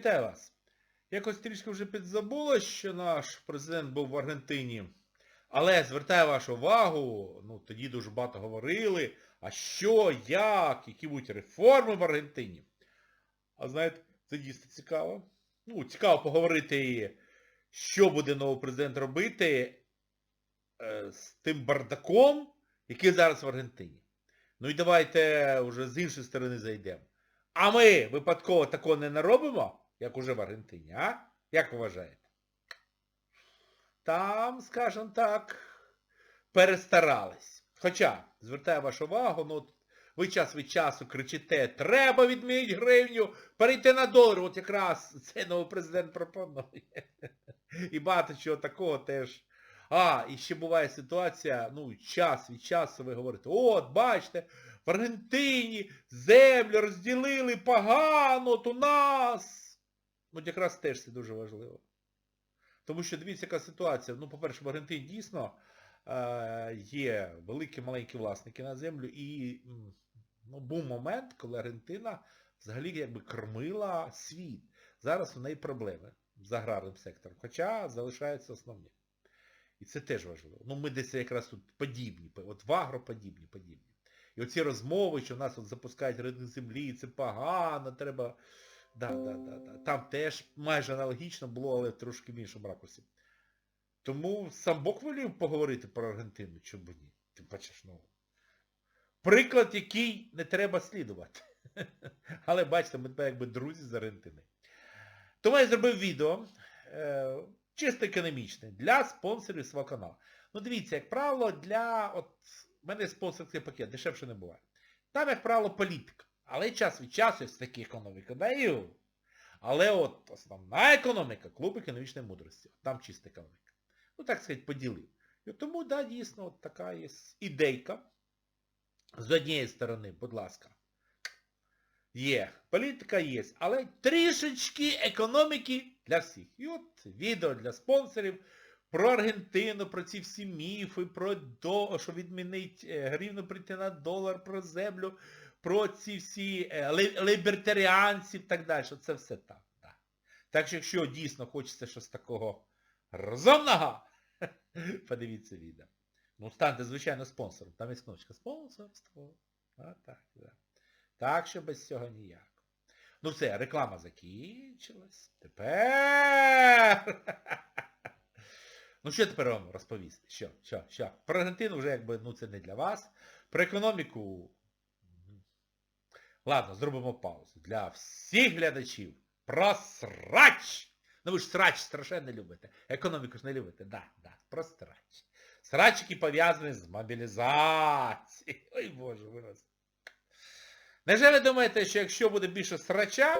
вітаю вас. Якось трішки вже підзабуло, що наш президент був в Аргентині. Але звертаю вашу увагу, ну тоді дуже багато говорили, а що, як, які будуть реформи в Аргентині. А знаєте, це дійсно цікаво. Ну, цікаво поговорити, що буде новий президент робити е, з тим бардаком, який зараз в Аргентині. Ну і давайте вже з іншої сторони зайдемо. А ми випадково такого не наробимо, як уже в Аргентині, а? Як вважаєте? Там, скажімо так, перестарались. Хоча, звертаю вашу увагу, ну, ви час від часу кричите, треба відмінити гривню, перейти на долар. От якраз цей новий президент пропонує. І багато чого такого теж. А, і ще буває ситуація, ну, час від часу ви говорите, от, бачите, в Аргентині землю розділили погано, от у нас. От якраз теж це дуже важливо. Тому що дивіться, яка ситуація. Ну, по-перше, в Аргентині дійсно е, є великі маленькі власники на землю. І ну, був момент, коли Аргентина взагалі якби кормила світ. Зараз у неї проблеми з аграрним сектором. Хоча залишаються основні. І це теж важливо. Ну, ми десь якраз тут подібні, от в агро подібні. І оці розмови, що нас от запускають ринок землі, це погано, треба... Да, да, да, да. Там теж майже аналогічно було, але трошки в іншому ракурсі. Тому сам Бог волів поговорити про Аргентину, чому ні. Ти бачиш, ну. Приклад, який не треба слідувати. Але бачите, ми тепер якби друзі з Аргентини. Тому я зробив відео, е, чисто економічне, для спонсорів свого каналу. Ну дивіться, як правило, для... От, в мене спонсорський пакет, дешевше не буває. Там, як правило, політика. Але час від часу все таки економіка даю. Але от основна економіка, клуб економічної мудрості. Там чиста економіка. Ну, так сказати, поділив. І тому, да, дійсно, от така є ідейка. З однієї сторони, будь ласка. Є. Політика є. Але трішечки економіки для всіх. І от відео для спонсорів про Аргентину, про ці всі міфи, про до, що відмінить е, гривну прийти на долар, про землю, про ці всі е, лібертаріанців і так далі. Це все там. Так. так що якщо дійсно хочеться щось такого розумного, подивіться відео. Ну, станьте, звичайно, спонсором. Там є кнопочка спонсорство. А, так, да. так що без цього ніяк. Ну все, реклама закінчилась. Тепер. Ну що тепер вам розповісти? Що, що, що? Про Аргентину вже якби, ну це не для вас. Про економіку. Ладно, зробимо паузу. Для всіх глядачів. Про срач! Ну ви ж срач страшенно любите. Економіку ж не любите. Да, да, про срач. Срач, який пов'язаний з мобілізацією. Ой Боже, вираз. Невже ви думаєте, що якщо буде більше срача,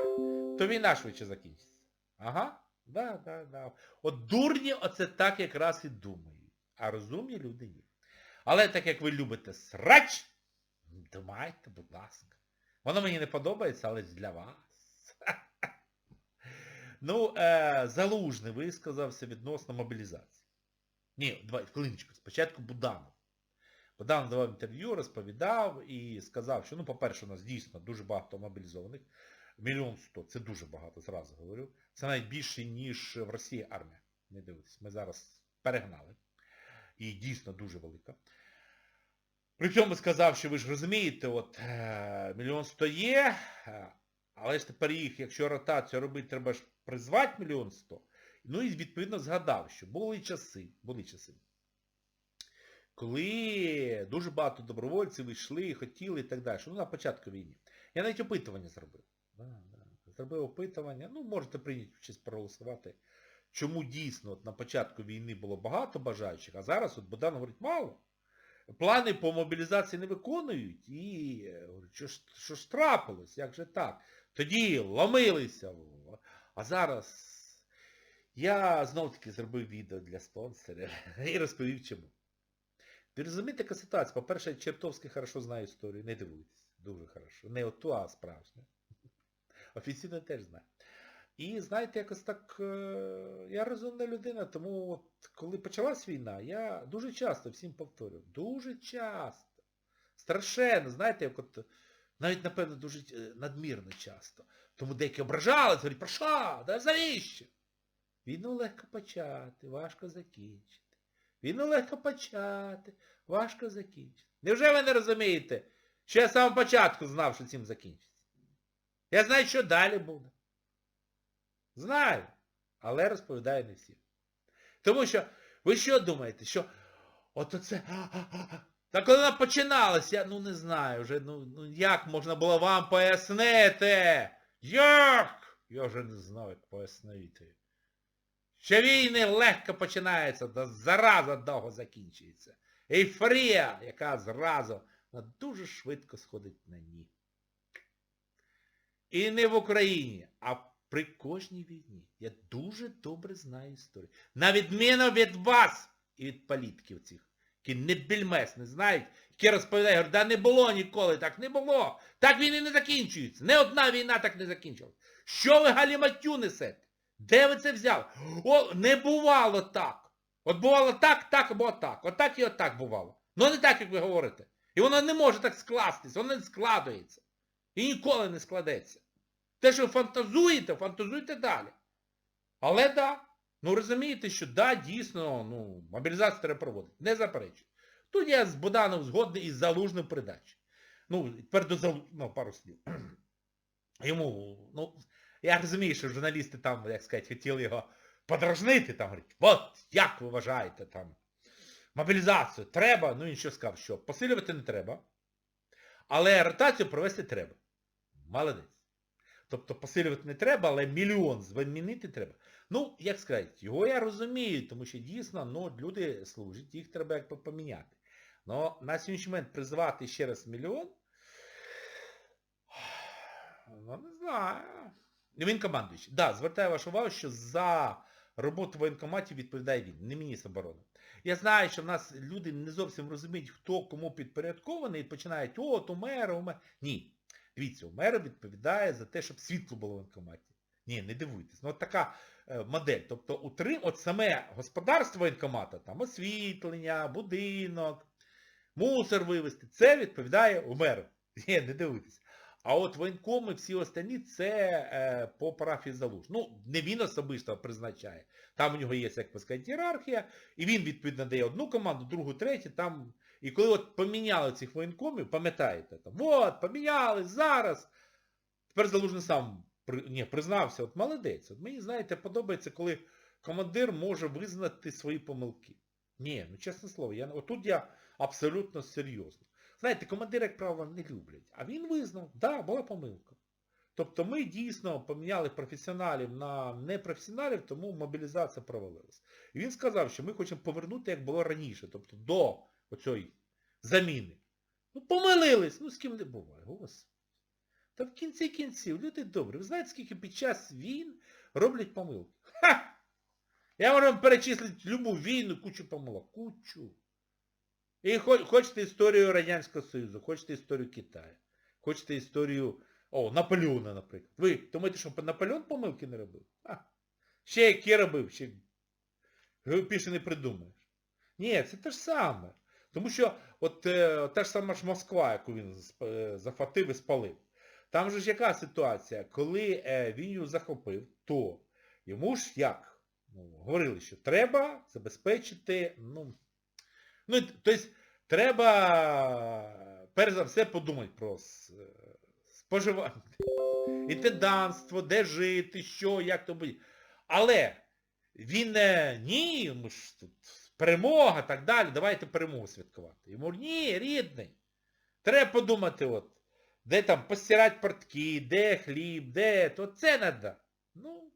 то війна швидше закінчиться? Ага. Да, да, да. От дурні оце так якраз і думають. А розумні люди ні. Але так як ви любите срач, думайте, будь ласка. Воно мені не подобається, але для вас. Ну, е, Залужний висказався відносно мобілізації. Ні, давай, хвилиночку, спочатку Буданов. Буданов давав інтерв'ю, розповідав і сказав, що, ну, по-перше, у нас дійсно дуже багато мобілізованих. Мільйон сто, це дуже багато, зразу говорю. Це навіть більше, ніж в Росії армія. Не дивитесь, ми зараз перегнали. І дійсно дуже велика. При цьому сказав, що ви ж розумієте, от е, мільйон сто є, е, але ж тепер їх, якщо ротацію робити, треба ж призвати мільйон сто. Ну і відповідно згадав, що були часи, були часи, коли дуже багато добровольців йшли, хотіли і так далі. Ну, на початку війни. Я навіть опитування зробив. Зробив опитування, ну можете прийняти участь проголосувати. Чому дійсно от на початку війни було багато бажаючих, а зараз от Богдан говорить мало. Плани по мобілізації не виконують і е, що ж, що ж трапилось, як же так? Тоді ломилися. А зараз я знов таки зробив відео для спонсорів і розповів чому. Ви розумієте, яка ситуація? По-перше, я чертовськи хорошо знаю історію, не дивуйтесь. Дуже хорошо. Не оту, а справжню. Офіційно теж знаю. І знаєте, якось так, е, я розумна людина, тому от, коли почалась війна, я дуже часто всім повторюю, дуже часто, страшенно, знаєте, як от, навіть, напевно, дуже е, надмірно часто. Тому деякі ображалися, говорять, про що? Да завіщо? Війну легко почати, важко закінчити. Війну легко почати, важко закінчити. Невже ви не розумієте, що я з самого початку знав, що цим закінчиться? Я знаю, що далі буде. Знаю, але розповідаю не всім. Тому що, ви що думаєте, що от оце... Та коли вона починалась, я ну не знаю вже, ну, ну як можна було вам пояснити? Як? Я вже не знаю, як пояснити. Що війни легко починаються, та зараза довго закінчується. Ейфорія, яка зразу вона дуже швидко сходить на ні. І не в Україні, а при кожній війні. Я дуже добре знаю історію. На відміну від вас і від політиків цих, які не більмес не знають, які розповідають, да не було ніколи, так не було. Так війни не закінчуються. Не одна війна так не закінчилась. Що ви галіматю несете? Де ви це взяли? О, не бувало так. От бувало так, так або так. Отак і отак бувало. Ну не так, як ви говорите. І воно не може так скластись, воно не складується. І ніколи не складеться. Те, що фантазуєте, фантазуйте далі. Але да, ну розумієте, що да, дійсно, ну, мобілізацію треба проводити. Не заперечую. Тут я з Боданом згодний із залужним передачі. Ну, тепер до залу... ну, пару слів. Йому, ну, я розумію, що журналісти там, як сказати, хотіли його подражнити, там, говорять, от, як ви вважаєте, там, мобілізацію треба, ну він що сказав, що посилювати не треба, але ротацію провести треба. Молодець. Тобто посилювати не треба, але мільйон замінити треба. Ну, як сказати, його я розумію, тому що дійсно ну, люди служать, їх треба якби поміняти. Но на сьогоднішній момент призвати ще раз мільйон, ну не знаю. Він командуючий. Так, да, звертаю вашу увагу, що за роботу воєнкоматів відповідає він, не міністр оборони. Я знаю, що в нас люди не зовсім розуміють, хто кому підпорядкований, і починають, от, у мера, у мера. Ні. Дивіться, у мера відповідає за те, щоб світло було в воєнкоматі. Ні, не дивуйтесь. Ну от така е, модель. Тобто утрим, от саме господарство воєнкомата, там освітлення, будинок, мусор вивезти, це відповідає у меру. Ні, не дивуйтесь. А от воєнкоми, всі останні, це е, по парафії залуж. Ну, не він особисто призначає. Там у нього є, як би сказати, ієрархія, і він, відповідно, дає одну команду, другу, третю, там... І коли от поміняли цих воєнкомів, пам'ятаєте, там, от, поміняли, зараз. Тепер Залужний сам ні, признався, от молодець. От мені, знаєте, подобається, коли командир може визнати свої помилки. Ні, ну чесне слово, я, отут я абсолютно серйозно. Знаєте, командири, як правило, не люблять. А він визнав, да, була помилка. Тобто ми дійсно поміняли професіоналів на непрофесіоналів, тому мобілізація провалилась. І він сказав, що ми хочемо повернути, як було раніше, тобто до оцієї заміни. Ну, помилились, ну з ким не буває, господи. Та в кінці кінців, люди добрі, ви знаєте, скільки під час війн роблять помилки? Ха! Я можу вам перечислити любу війну, кучу помилок. Кучу. І хочете історію Радянського Союзу, хочете історію Китаю, хочете історію, о, Наполеона, наприклад. Ви думаєте, що Наполеон помилки не робив? А, ще які робив, ще більше не придумаєш. Ні, це те ж саме. Тому що от е, та ж сама ж Москва, яку він е, захватив і спалив. Там же ж яка ситуація? Коли е, він її захопив, то йому ж як? Ну, говорили, що треба забезпечити, ну, ну, тобто, треба перш за все подумати про споживання. Інтенданство, де жити, що, як то буде. Але він не, ні, ми ж тут перемога, так далі, давайте перемогу святкувати. Йому ні, рідний. Треба подумати, от, де там постирати портки, де хліб, де, то це треба. Ну,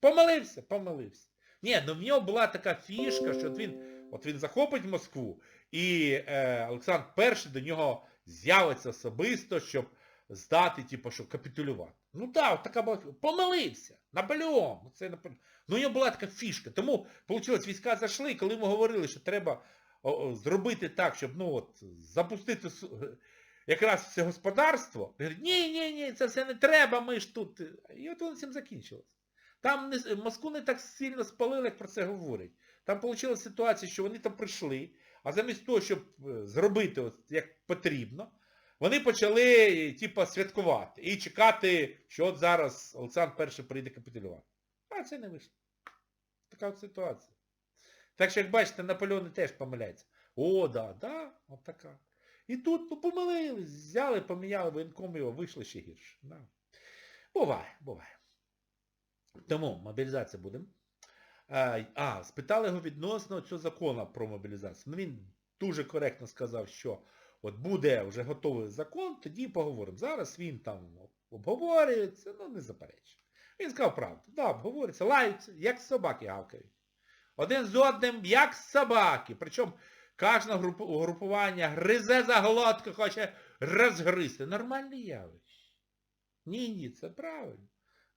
помилився, помилився. Ні, ну в нього була така фішка, що от він, от він захопить Москву, і е, Олександр І до нього з'явиться особисто, щоб здати, типу, що капітулювати. Ну так, от така була помилився. Наполеон. Це Наполеон. Ну, у була така фішка. Тому, вийшло, війська зайшли, коли ми говорили, що треба зробити так, щоб ну, от, запустити якраз все господарство, ні, ні, ні, це все не треба, ми ж тут. І от воно цим закінчилось. Там не, Москву не так сильно спалили, як про це говорять. Там вийшла ситуація, що вони там прийшли, а замість того, щоб зробити от, як потрібно, вони почали, типа, святкувати і чекати, що от зараз Олександр І прийде капітулювати. А це не вийшло. Така ситуація. Так що, як бачите, Наполеон теж помиляється. О, да, да, от така. І тут, ну, помилились, взяли, поміняли воєнком його, вийшло ще гірше. Да. Буває, буває. Тому мобілізація буде. А, а, спитали його відносно цього закону про мобілізацію. Ну він дуже коректно сказав, що от буде вже готовий закон, тоді поговоримо. Зараз він там обговорюється, ну не заперечує. Він сказав правду. Да, обговорюється, лаються, як собаки гавкають. Один з одним, як собаки. Причому кожне групу, угрупування гризе за глотку, хоче розгризти. Нормальне явище. Ні, ні, це правильно.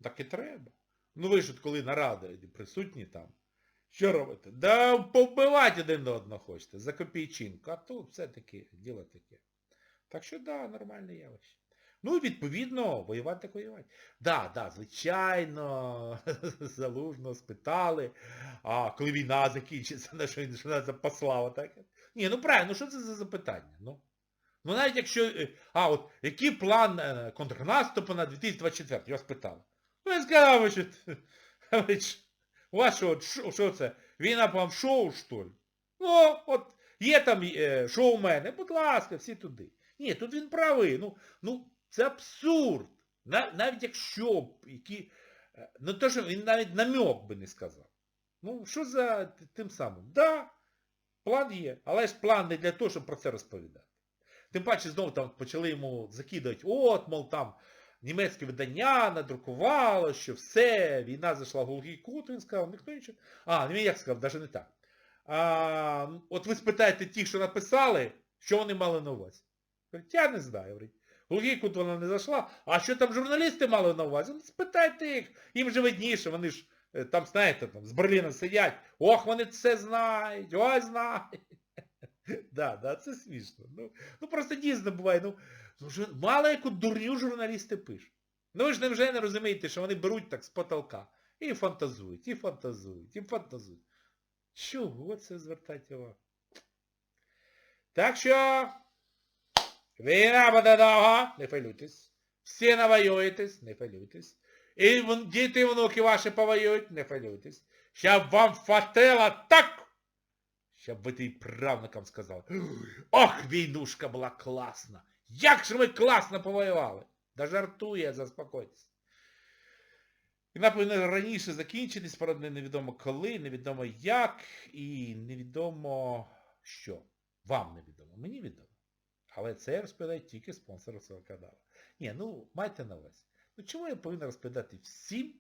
Так і треба. Ну ви ж от коли нарада присутні там, що робите? Да повбивати один до одного хочете, за копійчинку. А тут все-таки діло таке. Так що да, нормальне явище. Ну, відповідно, воювати так воювати. Да, да, звичайно, залужно спитали, а коли війна закінчиться, на що що нас запослав. Ні, ну правильно, ну що це за запитання? Ну, ну навіть якщо... е, А, от, який план е, контрнаступу на 2024? Його спитали. Ну, я сказав, що... У вас що, що це? Війна вам шоу, що ли? Ну, от, є там е, шоумени, будь ласка, всі туди. Ні, тут він правий. Ну, ну це абсурд. Навіть якщо б які... е, Ну то, що він навіть намек би не сказав. Ну, що за тим самим? Да, план є, але ж план не для того, щоб про це розповідати. Тим паче знову там почали йому закидувати, от, мов там, німецьке видання надрукувало, що все, війна зайшла в глухий кут, він сказав, ніхто нічого. А, він як сказав, навіть не так. А, от ви спитаєте тих, що написали, що вони мали на увазі. Говорить, я не знаю. Глухий вона не зайшла. А що там журналісти мали на увазі? Ну, спитайте їх, їм же видніше, вони ж е, там, знаєте, там, з Берліна сидять. Ох, вони це знають, ой, знають. Да, да, це смішно. Ну, ну просто дійсно буває, ну, ну ж- мало яку дурню журналісти пишуть. Ну ви ж невже не розумієте, що вони беруть так з потолка і фантазують, і фантазують, і фантазують. Чого це звертати увагу? Так що... Війна буде довга, не хвилюйтесь. Всі навоюєтесь, не хвилюйтесь. І діти і внуки ваші повоюють, не хвилюйтесь. Щоб вам фатило так, щоб ви тій правнукам сказали. Ох, війнушка була класна. Як же ми класно повоювали. Да жартує, заспокойтесь. І напевно раніше закінчитись, правда, невідомо коли, невідомо як і невідомо що. Вам невідомо, мені відомо. Але це я розповідаю тільки спонсору свого каналу. Ні, ну майте на увазі. Ну чому я повинен розповідати всім,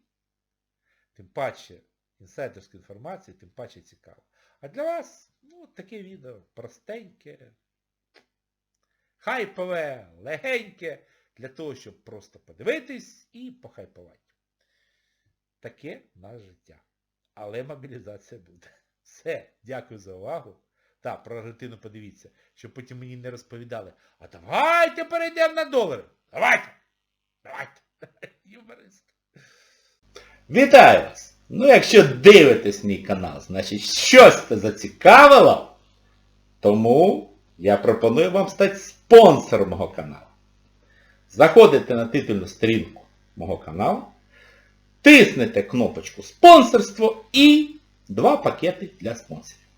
тим паче інсайдерську інформацію, тим паче цікаво. А для вас, ну, таке відео простеньке, хайпове, легеньке, для того, щоб просто подивитись і похайпувати. Таке наше життя. Але мобілізація буде. Все, дякую за увагу. Так, про Аргентину подивіться, щоб потім мені не розповідали. А давайте перейдемо на долари. Давайте! Давайте! Юморист. Вітаю вас! Ну, якщо дивитесь мій канал, значить щось це зацікавило, тому я пропоную вам стати спонсором мого каналу. Заходите на титульну сторінку мого каналу, тиснете кнопочку спонсорство і два пакети для спонсорів.